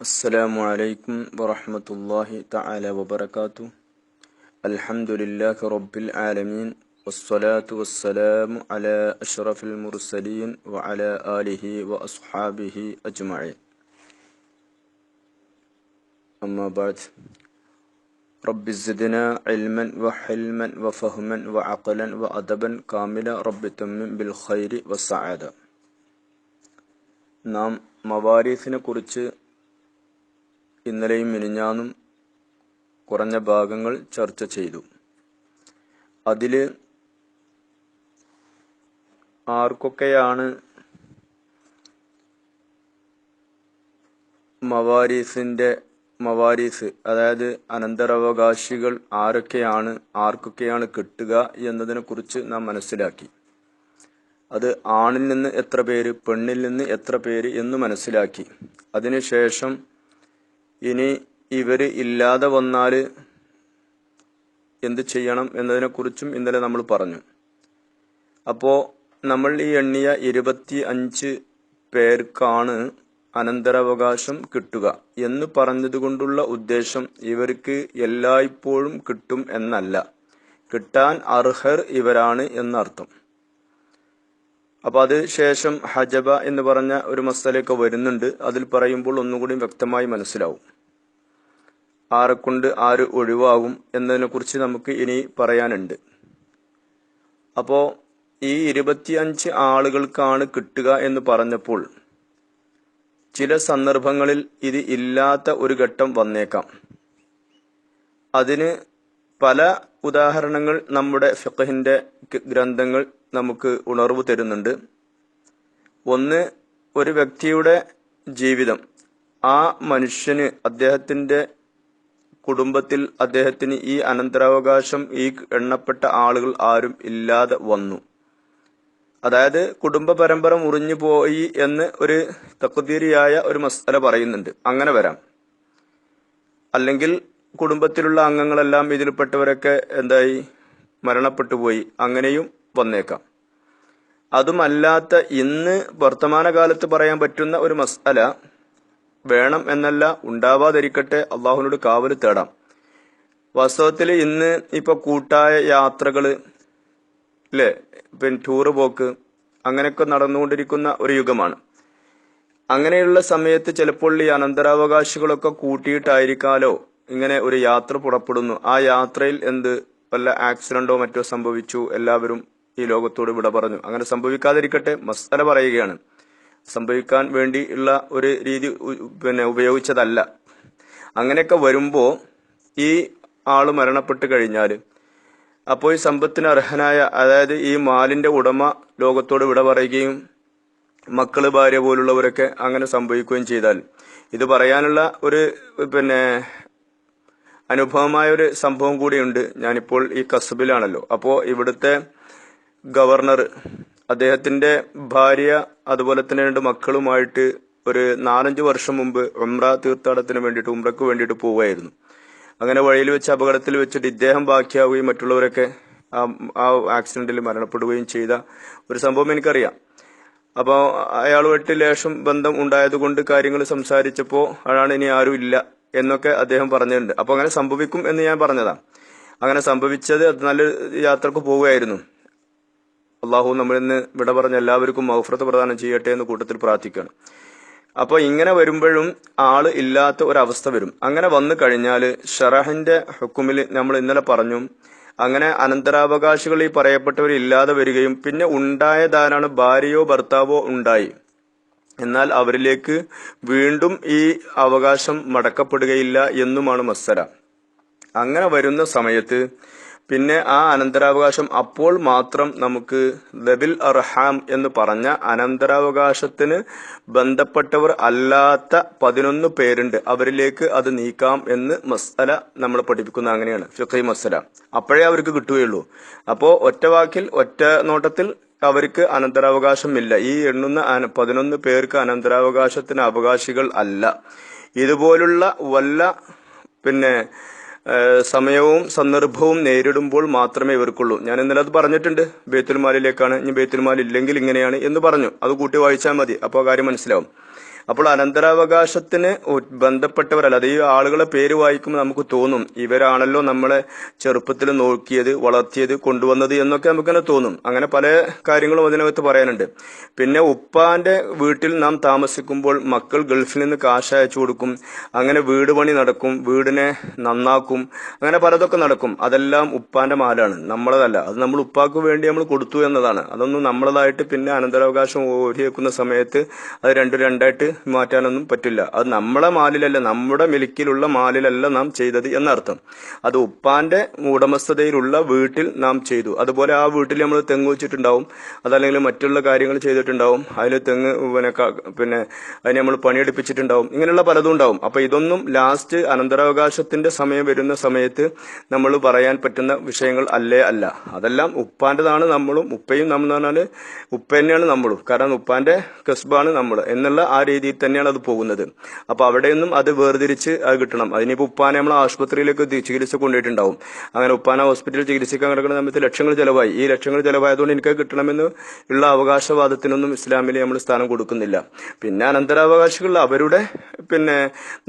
السلام عليكم ورحمة الله تعالى وبركاته الحمد لله رب العالمين والصلاة والسلام على أشرف المرسلين وعلى آله وأصحابه أجمعين أما بعد رب زدنا علما وحلما وفهما وعقلا وأدبا كاملا رب تمم بالخير والسعادة നാം മവാരീസിനെ കുറിച്ച് ഇന്നലെയും മിനിഞ്ഞാന്നും കുറഞ്ഞ ഭാഗങ്ങൾ ചർച്ച ചെയ്തു. അതിൽ ആർക്കൊക്കെയാണ് മവാരീസിന്റെ മവാരീസ് അതായത് അനന്തരാവകാശികൾ ആരൊക്കെയാണ് ആർക്കൊക്കെയാണ് കിട്ടുക എന്നതിനെ കുറിച്ച് നാം മനസ്സിലാക്കി. അത് ആണിൽ നിന്ന് എത്ര പേര് പെണ്ണിൽ നിന്ന് എത്ര പേര് എന്ന് മനസ്സിലാക്കി. അതിനുശേഷം ഇനി ഇവർ ഇല്ലാതെ വന്നാൽ എന്ത് ചെയ്യണം എന്നതിനെക്കുറിച്ചും ഇന്നലെ നമ്മൾ പറഞ്ഞു. അപ്പോൾ നമ്മൾ ഈ എണ്ണിയ ഇരുപത്തി അഞ്ച് പേർക്കാണ് അനന്തരാവകാശം കിട്ടുക എന്ന് പറഞ്ഞതുകൊണ്ടുള്ള ഉദ്ദേശം ഇവർക്ക് എല്ലായ്പ്പോഴും കിട്ടും എന്നല്ല. കിട്ടാൻ അർഹർ ഇവരാണ് എന്നർത്ഥം. അപ്പൊ അത് ശേഷം ഹജബ എന്ന് പറഞ്ഞ ഒരു മസലയൊക്കെ വരുന്നുണ്ട്. അതിൽ പറയുമ്പോൾ ഒന്നുകൂടി വ്യക്തമായി മനസ്സിലാവും. ആരെക്കൊണ്ട് ആര് ഒഴിവാകും എന്നതിനെ കുറിച്ച് നമുക്ക് ഇനി പറയാനുണ്ട്. അപ്പോ ഈ ഇരുപത്തിയഞ്ച് ആളുകൾക്കാണ് കിട്ടുക എന്ന് പറഞ്ഞപ്പോൾ ചില സന്ദർഭങ്ങളിൽ ഇത് ഇല്ലാത്ത ഒരു ഘട്ടം വന്നേക്കാം. അതിന് പല ഉദാഹരണങ്ങൾ നമ്മുടെ ഫിഖഹിന്റെ ഗ്രന്ഥങ്ങൾ നമുക്ക് ഉണർവ് തരുന്നുണ്ട്. ഒന്ന് ഒരു വ്യക്തിയുടെ ജീവിതം. ആ മനുഷ്യന് അദ്ദേഹത്തിന്റെ കുടുംബത്തിൽ അദ്ദേഹത്തിന് ഈ അനന്തരാവകാശം ഈ എണ്ണപ്പെട്ട ആളുകൾ ആരും ഇല്ലാതെ വന്നു. അതായത് കുടുംബ പരമ്പര മുറിഞ്ഞു പോയി എന്ന് ഒരു തക്കുതീരിയായ ഒരു മസ്തല പറയുന്നുണ്ട്. അങ്ങനെ വരാം. അല്ലെങ്കിൽ കുടുംബത്തിലുള്ള അംഗങ്ങളെല്ലാം ഇതിൽപ്പെട്ടവരൊക്കെ എന്തായി? മരണപ്പെട്ടു പോയി. അങ്ങനെയും വന്നേക്കാം. അതുമല്ലാത്ത ഇന്ന് വർത്തമാനകാലത്ത് പറയാൻ പറ്റുന്ന ഒരു മസല വേണം എന്നല്ല ഉണ്ടാവാതിരിക്കട്ടെ അള്ളാഹുവിനോട് കാവൽ തേടാം. വാസ്തവത്തിൽ ഇന്ന് ഇപ്പൊ കൂട്ടായ യാത്രകൾ അല്ലേ പിന്നെ ടൂറ് പോക്ക് അങ്ങനെയൊക്കെ നടന്നുകൊണ്ടിരിക്കുന്ന ഒരു യുഗമാണ്. അങ്ങനെയുള്ള സമയത്ത് ചിലപ്പോൾ ഈ അനന്തരാവകാശികളൊക്കെ കൂട്ടിയിട്ടായിരിക്കാലോ ഇങ്ങനെ ഒരു യാത്ര പുറപ്പെടുന്നു. ആ യാത്രയിൽ എന്ത് വല്ല ആക്സിഡന്റോ മറ്റോ സംഭവിച്ചു എല്ലാവരും ഈ ലോകത്തോട് വിട പറഞ്ഞു. അങ്ങനെ സംഭവിക്കാതിരിക്കട്ടെ മസ്തല പറയുകയാണ്. സംഭവിക്കാൻ വേണ്ടി ഉള്ള ഒരു രീതി പിന്നെ ഉപയോഗിച്ചതല്ല. അങ്ങനെയൊക്കെ വരുമ്പോ ഈ ആൾ മരണപ്പെട്ട് കഴിഞ്ഞാൽ അപ്പോൾ ഈ സമ്പത്തിന് അർഹനായ അതായത് ഈ മാലിന്റെ ഉടമ ലോകത്തോട് വിട പറയുകയും മക്കൾ ഭാര്യ പോലുള്ളവരൊക്കെ അങ്ങനെ സംഭവിക്കുകയും ചെയ്താൽ ഇത് പറയാനുള്ള ഒരു പിന്നെ അനുഭവമായ ഒരു സംഭവം കൂടിയുണ്ട്. ഞാനിപ്പോൾ ഈ കസബിലാണല്ലോ. അപ്പോൾ ഇവിടുത്തെ ഗവർണർ. അദ്ദേഹത്തിന്റെ ഭാര്യ അതുപോലെ തന്നെ രണ്ട് മക്കളുമായിട്ട് ഒരു നാലഞ്ച് വർഷം മുമ്പ് ഉംറ തീർത്ഥാടനത്തിന് വേണ്ടിയിട്ട് ഉംറക്ക് വേണ്ടിയിട്ട് പോവുകയായിരുന്നു. അങ്ങനെ വഴിയിൽ വെച്ച് അപകടത്തിൽ വെച്ചിട്ട് ഇദ്ദേഹം ബാക്കിയാവുകയും മറ്റുള്ളവരൊക്കെ ആ ആക്സിഡന്റിൽ മരണപ്പെടുകയും ചെയ്ത ഒരു സംഭവം എനിക്കറിയാം. അപ്പോൾ അയാളുമായിട്ട് ലേശം ബന്ധം ഉണ്ടായതുകൊണ്ട് കാര്യങ്ങൾ സംസാരിച്ചപ്പോൾ അയാളാണ് ഇനി ആരും ഇല്ല എന്നൊക്കെ അദ്ദേഹം പറഞ്ഞിട്ടുണ്ട്. അപ്പോൾ അങ്ങനെ സംഭവിക്കും എന്ന് ഞാൻ പറഞ്ഞതാ. അങ്ങനെ സംഭവിച്ചത് നല്ല യാത്രയ്ക്ക് പോവുകയായിരുന്നു. അള്ളാഹു നമ്മളിൽ നിന്ന് വിട പറഞ്ഞ എല്ലാവർക്കും മൗഫ്രത്ത് പ്രദാനം ചെയ്യട്ടെ എന്ന് കൂട്ടത്തിൽ പ്രാർത്ഥിക്കുകയാണ്. അപ്പോൾ ഇങ്ങനെ വരുമ്പോഴും ആൾ ഇല്ലാത്ത ഒരവസ്ഥ വരും. അങ്ങനെ വന്നു കഴിഞ്ഞാൽ ഷറഹിന്റെ ഹുക്കുമിൽ നമ്മൾ ഇന്നലെ പറഞ്ഞു അങ്ങനെ അനന്തരാവകാശികൾ ഈ പറയപ്പെട്ടവർ ഇല്ലാതെ വരികയും പിന്നെ ഉണ്ടായതാരാണ് ഭാര്യയോ ഭർത്താവോ ഉണ്ടായി. എന്നാൽ അവരിലേക്ക് വീണ്ടും ഈ അവകാശം മടക്കപ്പെടുകയില്ല എന്നുമാണ് മസ്സല. അങ്ങനെ വരുന്ന സമയത്ത് പിന്നെ ആ അനന്തരാവകാശം അപ്പോൾ മാത്രം നമുക്ക് ലബിൽ അർഹാം എന്ന് പറഞ്ഞ അനന്തരാവകാശത്തിന് ബന്ധപ്പെട്ടവർ അല്ലാത്ത പതിനൊന്ന് പേരുണ്ട്. അവരിലേക്ക് അത് നീക്കാം എന്ന് മസല നമ്മൾ പഠിപ്പിക്കുന്ന. അങ്ങനെയാണ്. ഫിഖി മസല അപ്പോഴേ അവർക്ക് കിട്ടുകയുള്ളൂ. അപ്പോ ഒറ്റ വാക്കിൽ ഒറ്റ നോട്ടത്തിൽ അവർക്ക് അനന്തരാവകാശമില്ല. ഈ എണ്ണുന്ന പതിനൊന്ന് പേർക്ക് അനന്തരാവകാശത്തിന് അവകാശികൾ അല്ല. ഇതുപോലുള്ള വല്ല പിന്നെ സമയവും സന്ദർഭവും നേരിടുമ്പോൾ മാത്രമേ ഇവർക്കുള്ളൂ. ഞാൻ ഇന്നലെ അത് പറഞ്ഞിട്ടുണ്ട്. ബേത്തുൽമാലിലേക്കാണ്. ഇനി ബേത്തുൽമാൽ ഇല്ലെങ്കിൽ ഇങ്ങനെയാണ് എന്ന് പറഞ്ഞു. അത് കൂട്ടി വായിച്ചാൽ മതി. അപ്പോൾ കാര്യം മനസ്സിലാവും. അപ്പോൾ അനന്തരാവകാശത്തിന് ബന്ധപ്പെട്ടവരല്ല അത് ഈ ആളുകളെ പേര് വായിക്കുമ്പോൾ നമുക്ക് തോന്നും ഇവരാണല്ലോ നമ്മളെ ചെറുപ്പത്തിൽ നോക്കിയത് വളർത്തിയത് കൊണ്ടുവന്നത് എന്നൊക്കെ നമുക്കങ്ങനെ തോന്നും. അങ്ങനെ പല കാര്യങ്ങളും അതിനകത്ത് പറയാനുണ്ട്. പിന്നെ ഉപ്പാന്റെ വീട്ടിൽ നാം താമസിക്കുമ്പോൾ മക്കൾ ഗൾഫിൽ നിന്ന് കാശ് അയച്ചു കൊടുക്കും അങ്ങനെ വീട് പണി നടക്കും വീടിനെ നന്നാക്കും അങ്ങനെ പലതൊക്കെ നടക്കും. അതെല്ലാം ഉപ്പാന്റെ മാലാണ് നമ്മളതല്ല. അത് നമ്മൾ ഉപ്പാക്ക് വേണ്ടി നമ്മൾ കൊടുത്തു എന്നതാണ്. അതൊന്നും നമ്മളതായിട്ട് പിന്നെ അനന്തരാവകാശം ഓരിയേക്കുന്ന സമയത്ത് അത് രണ്ടും രണ്ടായിട്ട് മാറ്റാനൊന്നും പറ്റില്ല. അത് നമ്മളെ മാലിലല്ല നമ്മുടെ മിലിക്കിലുള്ള മാലിലല്ല നാം ചെയ്തത് എന്നർത്ഥം. അത് ഉപ്പാന്റെ ഉടമസ്ഥതയിലുള്ള വീട്ടിൽ നാം ചെയ്തു. അതുപോലെ ആ വീട്ടിൽ നമ്മൾ തെങ്ങ് വെച്ചിട്ടുണ്ടാവും. അതല്ലെങ്കിൽ മറ്റുള്ള കാര്യങ്ങൾ ചെയ്തിട്ടുണ്ടാവും. അതിൽ തെങ്ങ് പിന്നെ പിന്നെ അതിനെ നമ്മൾ പണിയെടുപ്പിച്ചിട്ടുണ്ടാവും. ഇങ്ങനെയുള്ള പലതും ഉണ്ടാവും. അപ്പൊ ഇതൊന്നും ലാസ്റ്റ് അനന്തരാവകാശത്തിന്റെ സമയം വരുന്ന സമയത്ത് നമ്മൾ പറയാൻ പറ്റുന്ന വിഷയങ്ങൾ അല്ലേ അല്ല. അതെല്ലാം ഉപ്പാന്റെതാണ് നമ്മളും ഉപ്പയും നമ്മൾ എന്ന് പറഞ്ഞാൽ ഉപ്പ തന്നെയാണ് നമ്മളും. കാരണം ഉപ്പാന്റെ കസ്ബാണ് നമ്മൾ. എന്നുള്ള ആ രീതിയിൽ തന്നെയാണ് അത് പോകുന്നത്. അപ്പൊ അവിടെയൊന്നും അത് വേർതിരിച്ച് അത് കിട്ടണം. അതിനിപ്പോ ഉപ്പാനെ നമ്മൾ ആശുപത്രിയിലേക്ക് ചികിത്സ കൊണ്ടുപോയിട്ടുണ്ടാവും. അങ്ങനെ ഉപ്പാന ഹോസ്പിറ്റലിൽ ചികിത്സിക്കാൻ കിടക്കുന്ന സമയത്ത് ലക്ഷങ്ങൾ ചെലവായി. ഈ ലക്ഷങ്ങൾ ചെലവായതുകൊണ്ട് എനിക്ക് കിട്ടണമെന്ന് ഉള്ള അവകാശവാദത്തിനൊന്നും ഇസ്ലാമിൽ നമ്മൾ സ്ഥാനം കൊടുക്കുന്നില്ല. പിന്നെ അനന്തരാവകാശികൾ അവരുടെ പിന്നെ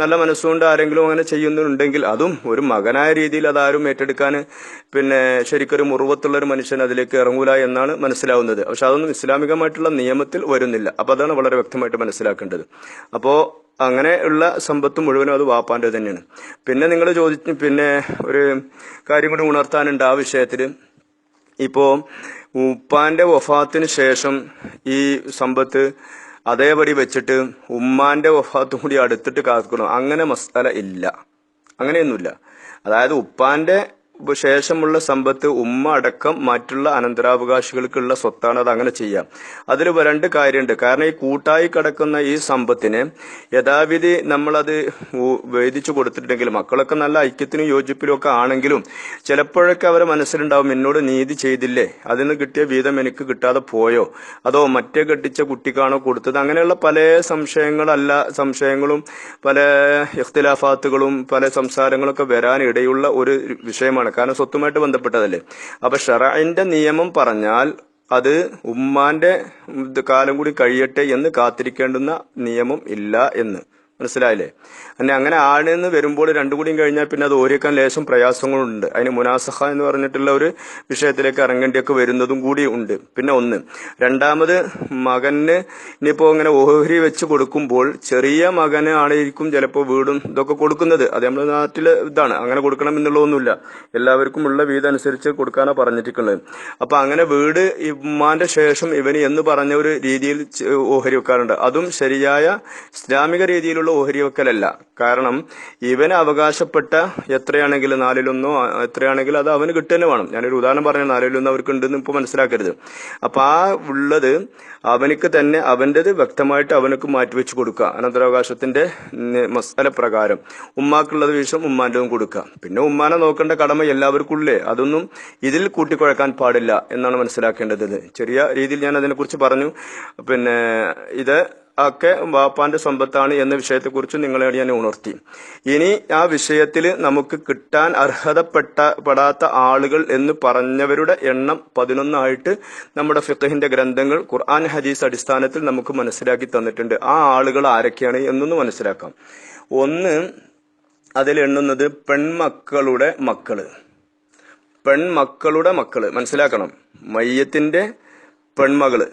നല്ല മനസ്സുകൊണ്ട് ആരെങ്കിലും അങ്ങനെ ചെയ്യുന്നുണ്ടെങ്കിൽ അതും ഒരു മകനായ രീതിയിൽ അതാരും ഏറ്റെടുക്കാൻ പിന്നെ ശരിക്കൊരു മുറിവത്തുള്ള ഒരു മനുഷ്യൻ അതിലേക്ക് ഇറങ്ങൂല എന്നാണ് മനസ്സിലാവുന്നത്. പക്ഷെ അതൊന്നും ഇസ്ലാമികമായിട്ടുള്ള നിയമത്തിൽ വരുന്നില്ല. അപ്പൊ അതാണ് വളരെ വ്യക്തമായിട്ട് മനസ്സിലാക്കേണ്ടത്. അപ്പോ അങ്ങനെ ഉള്ള സമ്പത്ത് മുഴുവനും അത് വാപ്പാന്റെ തന്നെയാണ്. പിന്നെ നിങ്ങൾ ചോദിച്ചു പിന്നെ ഒരു കാര്യം കൂടി ഉണർത്താനുണ്ട് ആ വിഷയത്തിൽ ഇപ്പോ ഉപ്പാന്റെ വഫാത്തിന് ശേഷം ഈ സമ്പത്ത് അതേപടി വെച്ചിട്ട് ഉമ്മാന്റെ വഫാത്തും കൂടി അടുത്തിട്ട് കാക്കണം? അങ്ങനെ മസാല ഇല്ല. അങ്ങനെയൊന്നുമില്ല. അതായത് ഉപ്പാന്റെ ശേഷമുള്ള സമ്പത്ത് ഉമ്മ അടക്കം മറ്റുള്ള അനന്തരാവകാശികൾക്കുള്ള സ്വത്താണ് അത് അങ്ങനെ ചെയ്യാം അതിൽ രണ്ട് കാര്യമുണ്ട് കാരണം ഈ കൂട്ടായി കിടക്കുന്ന ഈ സമ്പത്തിനെ യഥാവിധി നമ്മളത് വേദിച്ചു കൊടുത്തിട്ടുണ്ടെങ്കിൽ മക്കളൊക്കെ നല്ല ഐക്യത്തിനും യോജിപ്പിലും ഒക്കെ ആണെങ്കിലും ചിലപ്പോഴൊക്കെ അവരെ മനസ്സിലുണ്ടാവും എന്നോട് നീതി ചെയ്തില്ലേ? അതിൽ നിന്ന് കിട്ടിയ വീതം എനിക്ക് കിട്ടാതെ പോയോ? അതോ മറ്റേ കെട്ടിച്ച കുട്ടിക്കാണോ കൊടുത്തത്? അങ്ങനെയുള്ള പല സംശയങ്ങളല്ല സംശയങ്ങളും പല ഇഖ്തിലാഫാത്തുകളും പല സംസാരങ്ങളൊക്കെ വരാനിടയുള്ള ഒരു വിഷയമാണ്. കാരണം സ്വത്തുമായിട്ട് ബന്ധപ്പെട്ടതല്ലേ. അപ്പൊ ഷറൈന്റെ നിയമം പറഞ്ഞാൽ അത് ഉമ്മാന്റെ കാലം കൂടി കഴിയട്ടെ എന്ന് കാത്തിരിക്കേണ്ടുന്ന നിയമം ഇല്ല എന്ന്. മനസ്സിലായില്ലേ? അന്നെ അങ്ങനെ ആണെന്ന് വരുമ്പോൾ രണ്ടും കൂടിയും കഴിഞ്ഞാൽ പിന്നെ അത് ഓരിക്കാൻ ലേശം പ്രയാസങ്ങളുണ്ട്. അതിന് മുനാസഹ എന്ന് പറഞ്ഞിട്ടുള്ള ഒരു വിഷയത്തിലേക്ക് ഇറങ്ങേണ്ടിയൊക്കെ വരുന്നതും കൂടി ഉണ്ട്. പിന്നെ ഒന്ന് രണ്ടാമത് മകന് ഇനിയിപ്പോ ഇങ്ങനെ ഓഹരി വെച്ച് കൊടുക്കുമ്പോൾ ചെറിയ മകന് ആണെയിരിക്കും ചിലപ്പോൾ വീടും ഇതൊക്കെ കൊടുക്കുന്നത്. അത് നമ്മുടെ നാട്ടിലെ ഇതാണ്. അങ്ങനെ കൊടുക്കണം എന്നുള്ളതൊന്നുമില്ല. എല്ലാവർക്കും ഉള്ള വീതം അനുസരിച്ച് കൊടുക്കാനാണ് പറഞ്ഞിട്ടുള്ളത് അപ്പൊ അങ്ങനെ വീട് ഇമ്മാന്റെ ശേഷം ഇവന് എന്ന് പറഞ്ഞ ഒരു രീതിയിൽ ഓഹരി വെക്കാറുണ്ട്. അതും ശരിയായ ഇസ്ലാമിക രീതിയിലുള്ള ഓഹരി വെക്കലല്ല കാരണം ഇവന് അവകാശപ്പെട്ട എത്രയാണെങ്കിലും നാലിലൊന്നോ എത്രയാണെങ്കിലും അത് അവന് കിട്ടുക വേണം. ഞാനൊരു ഉദാഹരണം പറഞ്ഞ നാലിലൊന്നും അവർക്ക് ഉണ്ടെന്ന് മനസ്സിലാക്കരുത്. അപ്പൊ ആ ഉള്ളത് അവനിക്ക് തന്നെ അവന്റെത് വ്യക്തമായിട്ട് അവനക്ക് മാറ്റിവെച്ച് കൊടുക്കുക. അനന്തരാവകാശത്തിന്റെ മസാല പ്രകാരം. ഉമ്മാക്കുള്ളത് വിശേഷം ഉമ്മാന്റെതും കൊടുക്കുക. പിന്നെ ഉമ്മാനെ നോക്കേണ്ട കടമ എല്ലാവർക്കും അതൊന്നും ഇതിൽ കൂട്ടിക്കുഴക്കാൻ പാടില്ല എന്നാണ് മനസ്സിലാക്കേണ്ടത്. ചെറിയ രീതിയിൽ ഞാൻ അതിനെക്കുറിച്ച് പറഞ്ഞു. പിന്നെ ഇത് ഒക്കെ വാപ്പാന്റെ സമ്പത്താണ് എന്ന വിഷയത്തെക്കുറിച്ച് നിങ്ങളെ ഞാൻ ഉണർത്തി. ഇനി ആ വിഷയത്തിൽ നമുക്ക് കിട്ടാൻ അർഹതപ്പെട്ട പെടാത്ത ആളുകൾ എന്ന് പറഞ്ഞവരുടെ എണ്ണം പതിനൊന്നായിട്ട് നമ്മുടെ ഫിഖഹിന്റെ ഗ്രന്ഥങ്ങൾ ഖുർആൻ ഹദീസ് അടിസ്ഥാനത്തിൽ നമുക്ക് മനസ്സിലാക്കി തന്നിട്ടുണ്ട്. ആ ആളുകൾ ആരൊക്കെയാണ് എന്നൊന്ന് മനസ്സിലാക്കാം. ഒന്ന് അതിൽ എണ്ണുന്നത് പെൺമക്കളുടെ മക്കൾ. പെൺമക്കളുടെ മക്കൾ. മനസ്സിലാക്കണം. മയ്യത്തിന്റെ പെൺമകൾ.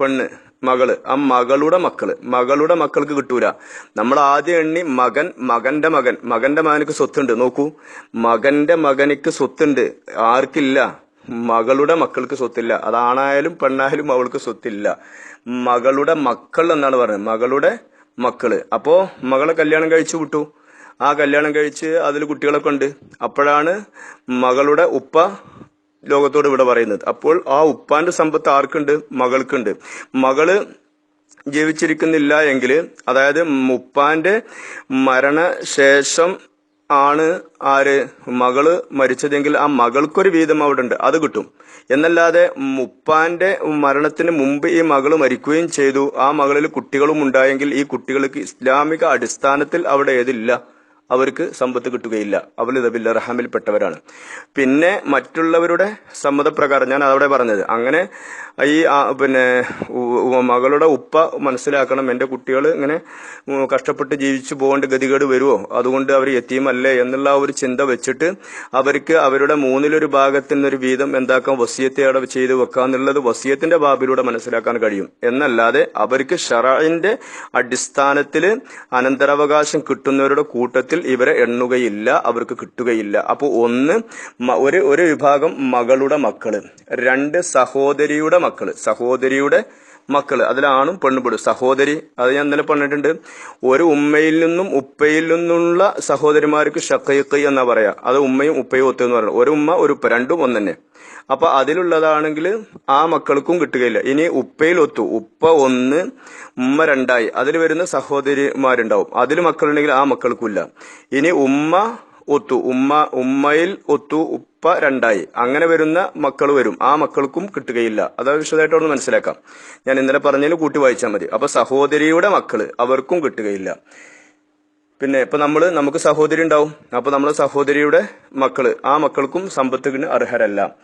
പെണ്ണ്. മകൾ. ആ മകളുടെ മക്കൾ. മകളുടെ മക്കൾക്ക് കിട്ടൂല. നമ്മൾ ആദ്യം എണ്ണി മകൻ മകന്റെ മകൻ. മകന്റെ മകനിക്ക് സ്വത്തുണ്ട്. നോക്കൂ. മകന്റെ മകനിക്ക് സ്വത്തുണ്ട്. ആർക്കില്ല. മകളുടെ മക്കൾക്ക് സ്വത്തില്ല. അതാണായാലും പെണ്ണായാലും അവൾക്ക് സ്വത്തില്ല. മകളുടെ മക്കൾ എന്നാണ് പറയുന്നത് മകളുടെ മക്കൾ. അപ്പോ മകളെ കല്യാണം കഴിച്ചു വിട്ടു. ആ കല്യാണം കഴിച്ച് അതിൽ കുട്ടികളൊക്കെ ഉണ്ട്. അപ്പോഴാണ് മകളുടെ ഉപ്പ ലോകത്തോട് ഇവിടെ പറയുന്നത്. അപ്പോൾ ആ ഉപ്പാന്റെ സമ്പത്ത് ആർക്കുണ്ട്? മകൾക്കുണ്ട്. മകൾ ജീവിച്ചിരിക്കുന്നില്ല എങ്കിൽ അതായത് ഉപ്പാന്റെ മരണശേഷം ആണ് ആര്? മകൾ മരിച്ചതെങ്കിൽ ആ മകൾക്കൊരു വീതം അവിടെ ഉണ്ട് അത് കിട്ടും. എന്നല്ലാതെ ഉപ്പാന്റെ മരണത്തിന് മുമ്പ് ഈ മകൾ മരിക്കുകയും ചെയ്തു. ആ മകളിൽ കുട്ടികളും ഉണ്ടായെങ്കിൽ ഈ കുട്ടികൾക്ക് ഇസ്ലാമിക അടിസ്ഥാനത്തിൽ അവിടെ ഏതില്ല. അവർക്ക് സമ്പത്ത് കിട്ടുകയില്ല. അവർ ഇതബില്ല റഹാമിൽപ്പെട്ടവരാണ് പിന്നെ മറ്റുള്ളവരുടെ സമ്മതപ്രകാരം ഞാൻ അതവിടെ പറഞ്ഞത്. അങ്ങനെ ഈ പിന്നെ മകളുടെ ഉപ്പ മനസ്സിലാക്കണം. എന്റെ കുട്ടികൾ ഇങ്ങനെ കഷ്ടപ്പെട്ട് ജീവിച്ചു പോകേണ്ട ഗതികേട് വരുമോ അതുകൊണ്ട് അവർ എത്തിയുമല്ലേ എന്നുള്ള ഒരു ചിന്ത വെച്ചിട്ട് അവർക്ക് അവരുടെ മൂന്നിലൊരു ഭാഗത്തിൽ നിന്നൊരു വീതം എന്താക്കാം വസിയത്തെ അവിടെ ചെയ്ത് വെക്കാന്നുള്ളത് വസിയത്തിന്റെ ബാബിലൂടെ മനസ്സിലാക്കാൻ കഴിയും. എന്നല്ലാതെ അവർക്ക് ഷറഇന്റെ അടിസ്ഥാനത്തിൽ അനന്തരാവകാശം കിട്ടുന്നവരുടെ കൂട്ടത്തിൽ ഇവരെ എണ്ണുകയില്ല അവർക്ക് കിട്ടുകയില്ല. അപ്പോൾ ഒന്ന് ഒരു ഒരു വിഭാഗം മകളുടെ മക്കൾ. രണ്ട് സഹോദരിയുടെ മക്കൾ സഹോദരിയുടെ മക്കൾ. അതിലാണും പെണ്ണുപെടും സഹോദരി അത് ഞാൻ ഇന്നലെ പറഞ്ഞിട്ടുണ്ട്. ഒരു ഉമ്മയിൽ നിന്നും ഉപ്പയിൽ നിന്നുള്ള സഹോദരിമാർക്ക് ഷക്കൈക്ക് എന്നാ പറയാ. അത് ഉമ്മയും ഉപ്പയും ഒത്തു എന്ന് പറയുന്നത് ഒരു ഉമ്മ ഒരു ഉപ്പ. രണ്ടും ഒന്ന് തന്നെ അപ്പൊ അതിലുള്ളതാണെങ്കിൽ ആ മക്കൾക്കും കിട്ടുകയില്ല. ഇനി ഉപ്പയിൽ ഒത്തു. ഉപ്പ ഒന്ന് ഉമ്മ രണ്ടായി. അതിൽ വരുന്ന സഹോദരിമാരുണ്ടാവും. അതിൽ മക്കളുണ്ടെങ്കിൽ ആ മക്കൾക്കും ഇല്ല. ഇനി ഉമ്മ ഒത്തു. ഉമ്മ ഉമ്മയിൽ ഒത്തു ഉപ്പ രണ്ടായി. അങ്ങനെ വരുന്ന മക്കൾ വരും. ആ മക്കൾക്കും കിട്ടുകയില്ല. അത് വിശദമായിട്ട് ഒന്ന് മനസ്സിലാക്കാം. ഞാൻ ഇന്നലെ പറഞ്ഞതിൽ കൂട്ടി വായിച്ചാൽ മതി. അപ്പൊ സഹോദരിയുടെ മക്കൾ അവർക്കും കിട്ടുകയില്ല. പിന്നെ ഇപ്പൊ നമ്മൾ നമുക്ക് സഹോദരി ഉണ്ടാവും. അപ്പൊ നമ്മളെ സഹോദരിയുടെ മക്കൾ ആ മക്കൾക്കും സമ്പത്തിന് അർഹരല്ല.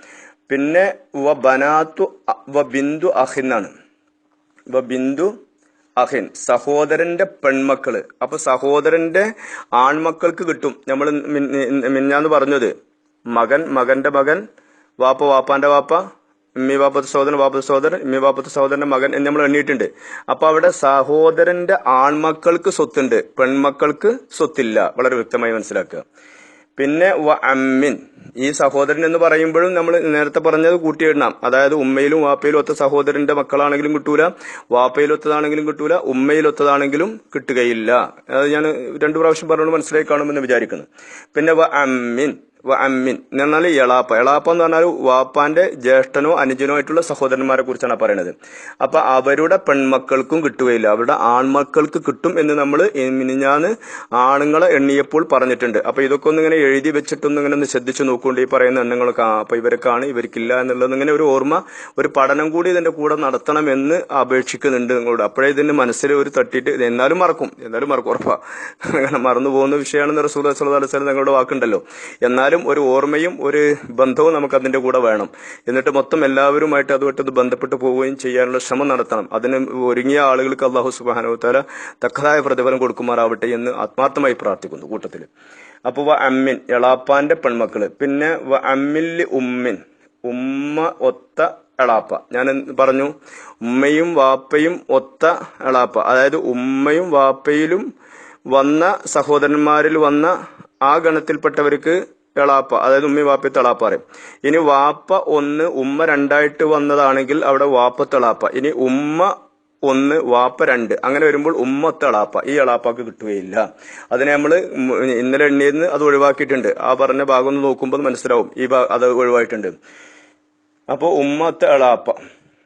പിന്നെ വ ബനാത്തു വ ബിന്ദു അഹിന്നാണ് വ ബിന്ദു അഹിൻ. സഹോദരന്റെ പെൺമക്കൾ. അപ്പൊ സഹോദരന്റെ ആൺമക്കൾക്ക് കിട്ടും. നമ്മൾ മിന്നാന്ന് പറഞ്ഞത്. മകൻ മകന്റെ മകൻ വാപ്പ വാപ്പാന്റെ വാപ്പ ഇമ്മി വാപ്പത്തെ സഹോദരൻ വാപ്പത്തെ സഹോദരൻ ഇമ്മി വാപ്പത്തെ സഹോദരന്റെ മകൻ എന്ന് നമ്മൾ എണ്ണിയിട്ടുണ്ട്. അപ്പൊ അവിടെ സഹോദരന്റെ ആൺമക്കൾക്ക് സ്വത്തുണ്ട് പെൺമക്കൾക്ക് സ്വത്തില്ല. വളരെ വ്യക്തമായി മനസ്സിലാക്കുക. പിന്നെ വ അമ്മിൻ. ഈ സഹോദരൻ എന്ന് പറയുമ്പോഴും നമ്മൾ നേരത്തെ പറഞ്ഞത് കൂട്ടിയിടണം. അതായത് ഉമ്മയിലും വാപ്പയിലും ഒത്ത സഹോദരന്റെ മക്കളാണെങ്കിലും കിട്ടൂല വാപ്പയിലൊത്തതാണെങ്കിലും കിട്ടൂല ഉമ്മയിലൊത്തതാണെങ്കിലും കിട്ടുകയില്ല. അത് ഞാൻ രണ്ടു പ്രാവശ്യം പറഞ്ഞുകൊണ്ട് മനസ്സിലായി കാണുമെന്ന് വിചാരിക്കുന്നു. പിന്നെ വ അമ്മിൻ. അമ്മിൻ എന്ന് പറഞ്ഞാൽ എളാപ്പ. എളാപ്പ എന്ന് പറഞ്ഞാൽ വാപ്പാന്റെ ജ്യേഷ്ഠനോ അനുജനോ ആയിട്ടുള്ള സഹോദരന്മാരെ കുറിച്ചാണ് പറയുന്നത് അപ്പൊ അവരുടെ പെൺമക്കൾക്കും കിട്ടുകയില്ല. അവരുടെ ആൺമക്കൾക്ക് കിട്ടും എന്ന് നമ്മൾ മിനിഞ്ഞാന്ന് ആണുങ്ങളെ എണ്ണിയപ്പോൾ പറഞ്ഞിട്ടുണ്ട്. അപ്പൊ ഇതൊക്കെ ഒന്ന് ഇങ്ങനെ എഴുതി വെച്ചിട്ടൊന്നും ഇങ്ങനെ ഒന്ന് ശ്രദ്ധിച്ചു നോക്കുകൊണ്ട് ഈ പറയുന്ന എണ്ണങ്ങളൊക്കെ അപ്പൊ ഇവർക്കാണ് ഇവർക്കില്ല എന്നുള്ളത് ഇങ്ങനെ ഒരു ഓർമ്മ ഒരു പഠനം കൂടി ഇതിന്റെ കൂടെ നടത്തണമെന്ന് അപേക്ഷിക്കുന്നുണ്ട് നിങ്ങളോട്. അപ്പോഴേ ഇതിന്റെ മനസ്സിൽ ഒരു തട്ടിയിട്ട് എന്നാലും മറക്കും. എന്നാലും മറക്കും. ഉറപ്പാ. അങ്ങനെ മറന്നു പോകുന്ന വിഷയമാണെന്ന് റസൂൽ വസല്ലം നിങ്ങളുടെ വാക്കുണ്ടല്ലോ. എന്നാലും ഒരു ഓർമ്മയും ഒരു ബന്ധവും നമുക്ക് അതിന്റെ കൂടെ വേണം. എന്നിട്ട് മൊത്തം എല്ലാവരുമായിട്ട് അതുമായിട്ട് അത് ബന്ധപ്പെട്ട് പോവുകയും ചെയ്യാനുള്ള ശ്രമം നടത്തണം. അതിന് ഒരുങ്ങിയ ആളുകൾക്ക് അള്ളാഹു സുബാനോ താല തക്കതായ പ്രതിഫലം കൊടുക്കുമാറാവട്ടെ എന്ന് ആത്മാർത്ഥമായി പ്രാർത്ഥിക്കുന്നു കൂട്ടത്തിൽ അപ്പൊ വ അമ്മിൻ എളാപ്പാന്റെ പെൺമക്കൾ. പിന്നെ വ അമ്മില്ലി ഉമ്മിൻ ഉമ്മ ഒത്ത എളാപ്പ. ഞാൻ പറഞ്ഞു ഉമ്മയും വാപ്പയും ഒത്ത എളാപ്പ. അതായത് ഉമ്മയും വാപ്പയിലും വന്ന സഹോദരന്മാരിൽ വന്ന ആ ഗണത്തിൽപ്പെട്ടവർക്ക് എളാപ്പ അതായത് ഉമ്മി വാപ്പി തെളാപ്പ പറയും. ഇനി വാപ്പ ഒന്ന് ഉമ്മ രണ്ടായിട്ട് വന്നതാണെങ്കിൽ അവിടെ വാപ്പ തെളാപ്പ. ഇനി ഉമ്മ ഒന്ന് വാപ്പ രണ്ട്. അങ്ങനെ വരുമ്പോൾ ഉമ്മ എളാപ്പ ഈ എളാപ്പാക്ക് കിട്ടുകയില്ല. അതിനെ നമ്മൾ ഇന്നലെ എണ്ണിയെന്ന് അത് ഒഴിവാക്കിയിട്ടുണ്ട്. ആ പറഞ്ഞ ഭാഗം ഒന്ന് നോക്കുമ്പോൾ മനസ്സിലാവും. ഈ അത് ഒഴിവായിട്ടുണ്ട്. അപ്പോൾ ഉമ്മത്തെ എളാപ്പ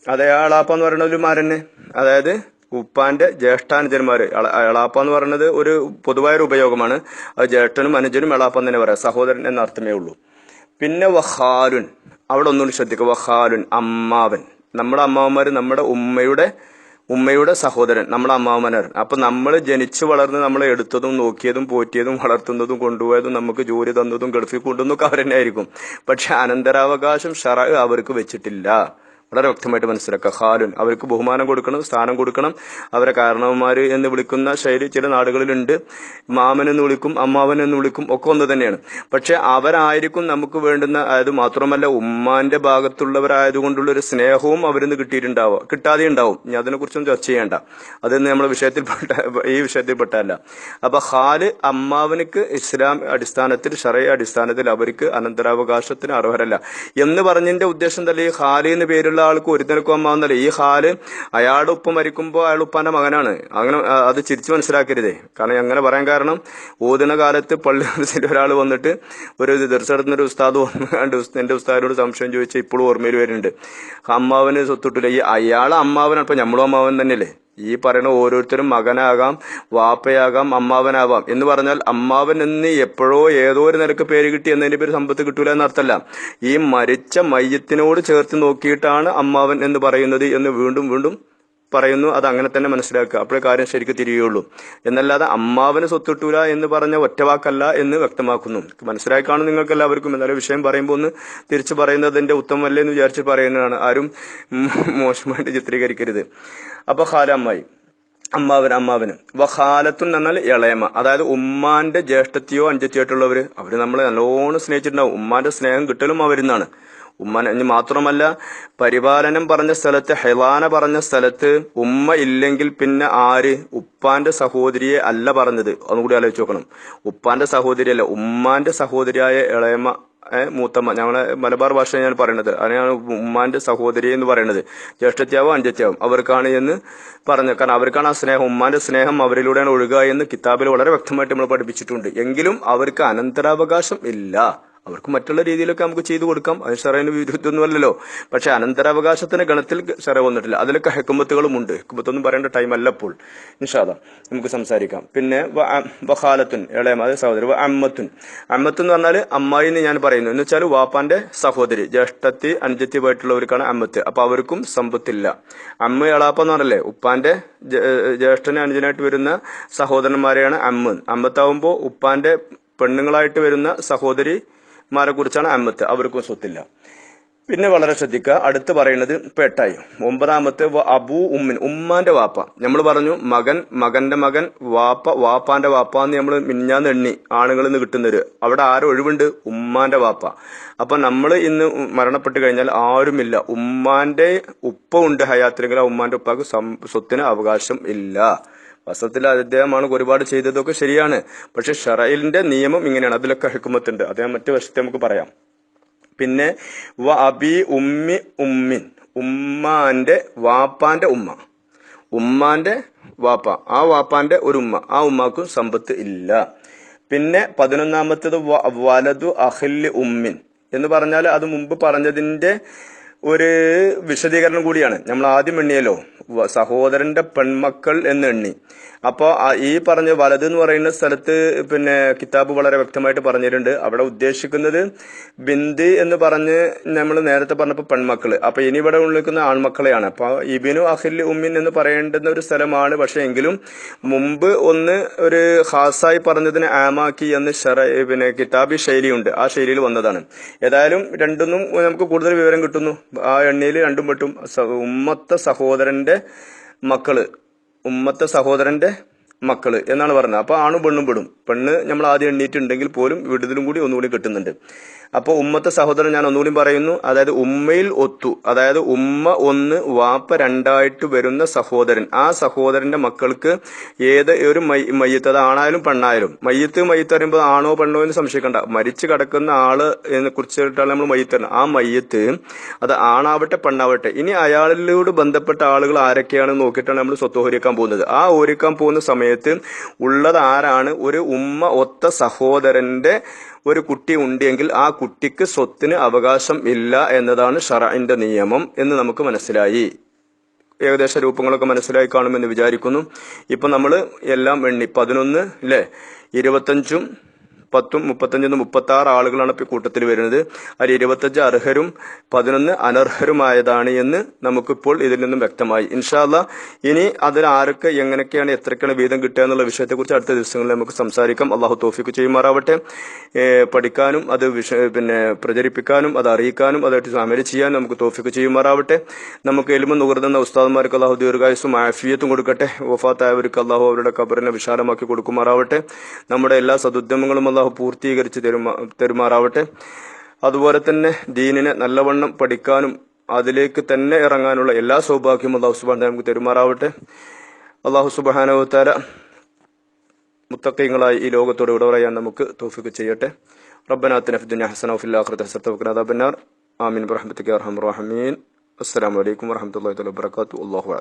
അതെ ആ എളാപ്പ എന്ന് പറയുന്ന ഒരു മരന്നെ അതായത് ഉപ്പാന്റെ ജ്യേഷ്ഠാനുജന്മാര് എള- എളാപ്പ എന്ന് പറയുന്നത് ഒരു പൊതുവായൊരു ഉപയോഗമാണ്. അത് ജ്യേഷ്ഠനും അനുജനും എളാപ്പ തന്നെ പറയാം സഹോദരൻ എന്ന അർത്ഥമേ ഉള്ളൂ. പിന്നെ വഹാലുൻ അവിടെ ഒന്നുകൂടി ശ്രദ്ധിക്കുക. വഹാലുൻ അമ്മാവൻ. നമ്മുടെ അമ്മാവന്മാര് നമ്മുടെ ഉമ്മയുടെ ഉമ്മയുടെ സഹോദരൻ നമ്മുടെ അമ്മാവനാണ് അപ്പൊ നമ്മൾ ജനിച്ചു വളർന്ന് നമ്മൾ എടുത്തതും നോക്കിയതും പോറ്റിയതും വളർത്തുന്നതും കൊണ്ടുപോയതും നമുക്ക് ജോലി തന്നതും ഗൾഫിൽ കൊണ്ടുവന്നൊക്കെ അവർ തന്നെ ആയിരിക്കും. പക്ഷെ അനന്തരാവകാശം ഷറ അവർക്ക് വെച്ചിട്ടില്ല. വളരെ വ്യക്തമായിട്ട് മനസ്സിലാക്കുക. ഹാലുൻ അവർക്ക് ബഹുമാനം കൊടുക്കണം സ്ഥാനം കൊടുക്കണം. അവരെ കാരണവന്മാർ എന്ന് വിളിക്കുന്ന ശൈലി ചില നാടുകളിലുണ്ട്. മാമൻ എന്ന് വിളിക്കും അമ്മാവൻ എന്ന് വിളിക്കും ഒക്കെ ഒന്ന് തന്നെയാണ്. പക്ഷെ അവരായിരിക്കും നമുക്ക് വേണ്ടുന്ന അതായത് മാത്രമല്ല ഉമ്മാന്റെ ഭാഗത്തുള്ളവരായതുകൊണ്ടുള്ള ഒരു സ്നേഹവും അവരിൽ അവരിന്ന് കിട്ടിയിട്ടുണ്ടാവുക കിട്ടാതെ ഉണ്ടാവും. ഞാൻ അതിനെക്കുറിച്ചൊന്നും ചർച്ച ചെയ്യേണ്ട. അതൊന്നും നമ്മുടെ വിഷയത്തിൽപ്പെട്ട ഈ വിഷയത്തിൽ വിഷയത്തിൽപ്പെട്ടല്ല അപ്പൊ ഹാൽ അമ്മാവനക്ക് ഇസ്ലാം അടിസ്ഥാനത്തിൽ ഷറയ അടിസ്ഥാനത്തിൽ അവർക്ക് അനന്തരാവകാശത്തിന് അർഹരല്ല. എന്ന് പറഞ്ഞതിന്റെ ഉദ്ദേശം തന്നെ ഈ ഹാലി എന്ന് പേരുള്ള ആൾക്ക് ഒരു അമ്മാവുന്നല്ല ഈ ഹാൽ അയാളുടെ ഉപ്പ മരിക്കുമ്പോൾ അയാൾ ഉപ്പാന്റെ മകനാണ്. അങ്ങനെ അത് ചിരിച്ചു മനസ്സിലാക്കരുതേ. കാരണം അങ്ങനെ പറയാൻ കാരണം ഓതുന്ന കാലത്ത് പള്ളി ഒരാൾ വന്നിട്ട് ഒരു ദർശനത്തിന് ഒരു ഉസ്താദ് വന്നു എന്റെ ഉസ്താദിനോട് സംശയം ചോദിച്ചാൽ ഇപ്പോഴും ഓർമ്മയിൽ വരുന്നുണ്ട്. അമ്മാവന് സ്വത്തിട്ടില്ല ഈ അയാൾ അമ്മാവനാണ്. ഇപ്പം നമ്മളും അമ്മാവൻ തന്നെയല്ലേ? ഈ പറയുന്ന ഓരോരുത്തരും മകനാകാം വാപ്പയാകാം അമ്മാവനാവാം. എന്ന് പറഞ്ഞാൽ അമ്മാവൻ എന്ന് എപ്പോഴോ ഏതോ ഒരു നിലയ്ക്ക് പേര് കിട്ടി എന്നതിന്റെ പേര് സമ്പത്ത് കിട്ടൂല എന്നർത്ഥമല്ല ഈ മരിച്ച മയ്യത്തിനോട് ചേർത്ത് നോക്കിയിട്ടാണ് അമ്മാവൻ എന്ന് പറയുന്നത് എന്ന് വീണ്ടും വീണ്ടും പറയുന്നു അത് അങ്ങനെ തന്നെ മനസ്സിലാക്കുക. അപ്പോഴേ കാര്യം ശരിക്കും തിരിയുള്ളൂ എന്നല്ലാതെ അമ്മാവന് സ്വത്ത് കിട്ടൂല എന്ന് പറഞ്ഞ ഒറ്റവാക്കല്ല എന്ന് വ്യക്തമാക്കുന്നു. മനസ്സിലായി കാണും നിങ്ങൾക്ക് എല്ലാവർക്കും എന്നാലും വിഷയം പറയുമ്പോൾ ഒന്ന് തിരിച്ചു പറയുന്നതിന്റെ ഉത്തമമല്ലേ എന്ന് വിചാരിച്ച് പറയുന്നതാണ്. ആരും മോശമായിട്ട് ചിത്രീകരിക്കരുത്. അപ്പൊ ഹാലമ്മായി അമ്മാവന്. അമ്മാവന് വഹാലത്തുൻ എന്നാൽ ഇളയമ. അതായത് ഉമ്മാന്റെ ജ്യേഷ്ഠത്തിയോ അഞ്ചത്തിയോ അവർ നമ്മളെ നല്ലോണം സ്നേഹിച്ചിട്ടുണ്ടാവും. ഉമ്മാന്റെ സ്നേഹം കിട്ടലും അവരിന്നാണ്. ഉമ്മാനെ ഇനി മാത്രമല്ല പരിപാലനം പറഞ്ഞ സ്ഥലത്ത് ഹെലാന പറഞ്ഞ സ്ഥലത്ത് ഉമ്മ ഇല്ലെങ്കിൽ പിന്നെ ആര്? ഉപ്പാന്റെ സഹോദരിയെ അല്ല പറഞ്ഞത്. ഒന്നുകൂടി ആലോചിച്ച് നോക്കണം. ഉപ്പാന്റെ സഹോദരിയല്ല ഉമ്മാന്റെ സഹോദരിയായ ഇളയമ്മ മൂത്തമ്മ. ഞങ്ങളെ മലബാർ ഭാഷ ഞാൻ പറയുന്നത് അതിനാണ് ഉമ്മാന്റെ സഹോദരി എന്ന് പറയുന്നത് ജ്യേഷ്ഠത്യാവും അഞ്ചത്യാവും അവർക്കാണ് എന്ന് പറഞ്ഞു കാരണം അവർക്കാണ് ആ സ്നേഹം. ഉമ്മാന്റെ സ്നേഹം അവരിലൂടെയാണ് ഒഴുകുക എന്ന് കിതാബിൽ വളരെ വ്യക്തമായിട്ട് നമ്മൾ പഠിപ്പിച്ചിട്ടുണ്ട്. എങ്കിലും അവർക്ക് അനന്തരാവകാശം ഇല്ല. അവർക്ക് മറ്റുള്ള രീതിയിലൊക്കെ നമുക്ക് ചെയ്തു കൊടുക്കാം. അത് ഷറൈന് വിരുദ്ധമൊന്നുമല്ലല്ലോ പക്ഷെ അനന്തരാവകാശത്തിന് ഗണത്തിൽ ഷറ വന്നിട്ടില്ല. അതിലൊക്കെ ഹെക്കുമത്തുകളും ഉണ്ട്. ഹെക്കുമത്തൊന്നും പറയേണ്ട ടൈം അല്ല ഇപ്പോൾ നിഷാദ നമുക്ക് സംസാരിക്കാം. പിന്നെ വഹാലത്തുൻ ഇളയം അത് സഹോദരി അമ്മത്തുൻ. അമ്മത്തു എന്ന് പറഞ്ഞാൽ അമ്മായി എന്ന് ഞാൻ പറയുന്നു. എന്ന് വെച്ചാൽ വാപ്പാന്റെ സഹോദരി. ജ്യേഷ്ഠത്തി അനുജത്യമായിട്ടുള്ളവർക്കാണ് അമ്മത്ത്. അപ്പൊ അവർക്കും സമ്പത്തില്ല. അമ്മ എളാപ്പ എന്ന് പറഞ്ഞല്ലേ? ഉപ്പാന്റെ ജ്യേഷ്ഠന് അനുജനായിട്ട് വരുന്ന സഹോദരന്മാരെയാണ് അമ്മ. അമ്മത്താവുമ്പോൾ ഉപ്പാന്റെ പെണ്ണുങ്ങളായിട്ട് വരുന്ന സഹോദരിമാരെ കുറിച്ചാണ് അമ്മത്ത്. അവർക്കും സ്വത്തില്ല. പിന്നെ വളരെ ശ്രദ്ധിക്കുക. അടുത്ത് പറയുന്നത് പേട്ടായി. ഒമ്പതാമത്തെ അബു ഉമ്മിൻ ഉമ്മാന്റെ വാപ്പ. നമ്മൾ പറഞ്ഞു മകൻ മകന്റെ മകൻ വാപ്പ വാപ്പാന്റെ വാപ്പ എന്ന് നമ്മൾ മിഞ്ഞാന്ന് എണ്ണി ആണുങ്ങളിൽ നിന്ന് കിട്ടുന്നൊരു. അവിടെ ആരും ഒഴിവുണ്ട്? ഉമ്മാന്റെ വാപ്പ. അപ്പൊ നമ്മൾ ഇന്ന് മരണപ്പെട്ട് കഴിഞ്ഞാൽ ആരുമില്ല. ഉമ്മാന്റെ ഉപ്പ ഉണ്ട് ഹയാത്തിലെങ്കിൽ ആ ഉമ്മാന്റെ ഉപ്പാക്ക് സ്വത്തിന് അവകാശം ഇല്ല. വസ്ത്രത്തിൽ അദ്ദേഹമാണ് ഒരുപാട് ചെയ്തതൊക്കെ ശരിയാണ്. പക്ഷെ ഷറയിലിന്റെ നിയമം ഇങ്ങനെയാണ്. അതിലൊക്കെ ഹെക്കുമത്തുണ്ട്. അദ്ദേഹം മറ്റു വശത്തെ നമുക്ക് പറയാം. പിന്നെ വ അബി ഉമ്മി ഉമ്മിൻ. ഉമ്മാന്റെ വാപ്പാന്റെ ഉമ്മ. ഉമ്മാന്റെ വാപ്പ. ആ വാപ്പാന്റെ ഒരു ഉമ്മ. ആ ഉമ്മാക്കും സമ്പത്ത് ഇല്ല. പിന്നെ പതിനൊന്നാമത്തേത് വലതു അഹല്ല് ഉമ്മിൻ. എന്ന് പറഞ്ഞാൽ അത് മുമ്പ് പറഞ്ഞതിന്റെ ഒരു വിശദീകരണം കൂടിയാണ്. നമ്മൾ ആദ്യം എണ്ണിയല്ലോ. സഹോദരന്റെ പെൺമക്കൾ എന്ന് എണ്ണി. അപ്പോൾ ഈ പറഞ്ഞ വലത് എന്ന് പറയുന്ന സ്ഥലത്ത് പിന്നെ കിതാബ് വളരെ വ്യക്തമായിട്ട് പറഞ്ഞിട്ടുണ്ട്. അവിടെ ഉദ്ദേശിക്കുന്നത് ബിന്ദി എന്ന് പറഞ്ഞ് നമ്മൾ നേരത്തെ പറഞ്ഞപ്പോൾ പെൺമക്കൾ. അപ്പൊ ഇനി ഇവിടെ ഉള്ളിക്കുന്ന ആൺമക്കളെയാണ്. അപ്പൊ ഇബിനു അഹിൽ ഉമ്മിൻ എന്ന് പറയേണ്ടുന്ന ഒരു സ്ഥലമാണ്. പക്ഷെ എങ്കിലും മുമ്പ് ഒന്ന് ഒരു ഹാസായി പറഞ്ഞതിന് ആമാക്കി എന്ന് പിന്നെ കിതാബി ശൈലിയുണ്ട്. ആ ശൈലിയിൽ വന്നതാണ്. ഏതായാലും രണ്ടൊന്നും നമുക്ക് കൂടുതൽ വിവരം കിട്ടുന്നു. ആ എണ്ണയിൽ രണ്ടും പെട്ടും ഉമ്മത്തെ സഹോദരന്റെ മക്കൾ. ഉമ്മത്തെ സഹോദരന്റെ മക്കൾ എന്നാണ് പറഞ്ഞത്. അപ്പോൾ ആണും പെണ്ണും പെടും. പെണ്ണ് നമ്മൾ ആദ്യം എണ്ണീറ്റുണ്ടെങ്കിൽ പോലും വിടുതലും കൂടി ഒന്നുകൂടി കിട്ടുന്നുണ്ട്. അപ്പോൾ ഉമ്മത്തെ സഹോദരൻ ഞാൻ ഒന്നുകൂടി പറയുന്നു. അതായത് ഉമ്മയിൽ ഒത്തു. അതായത് ഉമ്മ ഒന്ന് വാപ്പ രണ്ടായിട്ട് വരുന്ന സഹോദരൻ. ആ സഹോദരന്റെ മക്കൾക്ക് ഏത് ഒരു മയ്യ- മയ്യത്ത് അത് ആണായാലും പെണ്ണായാലും. മയ്യത്ത് മയ്യത്ത് പറയുമ്പോൾ ആണോ പെണ്ണോ എന്ന് സംശയിക്കണ്ട. മരിച്ചു കിടക്കുന്ന ആൾ എന്ന് കുറിച്ചിട്ടാണ് നമ്മൾ മയ്യത്ത് ആ മയ്യത്ത് അത് ആണാവട്ടെ പെണ്ണാവട്ടെ. ഇനി അയാളിലോട് ബന്ധപ്പെട്ട ആളുകൾ ആരൊക്കെയാണെന്ന് നോക്കിയിട്ടാണ് നമ്മൾ സ്വത്ത് ഓരിക്കാൻ പോകുന്നത്. ആ ഓരിക്കാൻ പോകുന്ന സമയത്ത് ഉള്ളത് ആരാണ് ഒരു ഉമ്മ ഒത്ത സഹോദരന്റെ ഒരു കുട്ടി ഉണ്ടെങ്കിൽ ആ കുട്ടിക്ക് സ്വത്തിന് അവകാശം ഇല്ല എന്നതാണ് ഷറഇന്റെ നിയമം എന്ന് നമുക്ക് മനസ്സിലായി. ഏകദേശ രൂപങ്ങളൊക്കെ മനസ്സിലായി കാണുമെന്ന് വിചാരിക്കുന്നു. ഇപ്പൊ നമ്മൾ എല്ലാം എണ്ണി പതിനൊന്ന് അല്ലേ ഇരുപത്തഞ്ചും പത്തും മുപ്പത്തഞ്ചും മുപ്പത്തി ആറ് ആളുകളാണ് ഇപ്പൊ കൂട്ടത്തിൽ വരുന്നത്. അതിൽ ഇരുപത്തഞ്ച് അർഹരും പതിനൊന്ന് അനർഹരുമായതാണ് എന്ന് നമുക്കിപ്പോൾ ഇതിൽ നിന്നും വ്യക്തമായി. ഇൻഷാല്ല ഇനി അതിൽ ആരൊക്കെ എങ്ങനെയൊക്കെയാണ് എത്രയ്ക്കാണ് വീതം കിട്ടുക എന്നുള്ള വിഷയത്തെക്കുറിച്ച് അടുത്ത ദിവസങ്ങളിൽ നമുക്ക് സംസാരിക്കാം. അള്ളാഹു തോഫിക്ക് ചെയ്യുമാറാവട്ടെ. പഠിക്കാനും അത് വിഷ പിന്നെ പ്രചരിപ്പിക്കാനും അത് അറിയിക്കാനും അതായിട്ട് അമൽ ചെയ്യാനും നമുക്ക് തോഫിക്ക് ചെയ്യുമാറാവട്ടെ. നമുക്ക് എലുമ നുകർന്ന ഉസ്താദ്മാർക്ക് അള്ളാഹു ദീർഘായുസും ആഫിയത്തും കൊടുക്കട്ടെ. വഫാത്തായവർക്ക് അള്ളാഹു അവരുടെ കബറിനെ വിശാലമാക്കി കൊടുക്കുമാറാവട്ടെ. നമ്മുടെ എല്ലാ സദുദ്യമങ്ങളും അള്ളാഹു അള്ളാഹു പൂർത്തീകരിച്ച് തരുമാ തരുമാറാവട്ടെ. അതുപോലെ തന്നെ ദീനിനെ നല്ലവണ്ണം പഠിക്കാനും അതിലേക്ക് തന്നെ ഇറങ്ങാനുള്ള എല്ലാ സൗഭാഗ്യവും അള്ളാഹു സുബാൻ നമുക്ക് തരുമാറാവട്ടെ. അള്ളാഹു സുബാനവത്താല മുത്തക്കൈങ്ങളായി ഈ ലോകത്തോട് ഇവിടെ പറയാൻ നമുക്ക് തോഫിക്ക് ചെയ്യട്ടെ. റബ്ബനാത്തിന് അഫ്ദുന ഹസന ഫില്ലാഖിറത്ത് ഹസത്ത് വക്കനാദാബിന്നാർ ആമീൻ. റഹ്മത്തിക്ക് അർഹം അസ്സാം വലൈക്കും വറഹമത്തല്ലാ വാബർക്കാത്തു അള്ളാഹു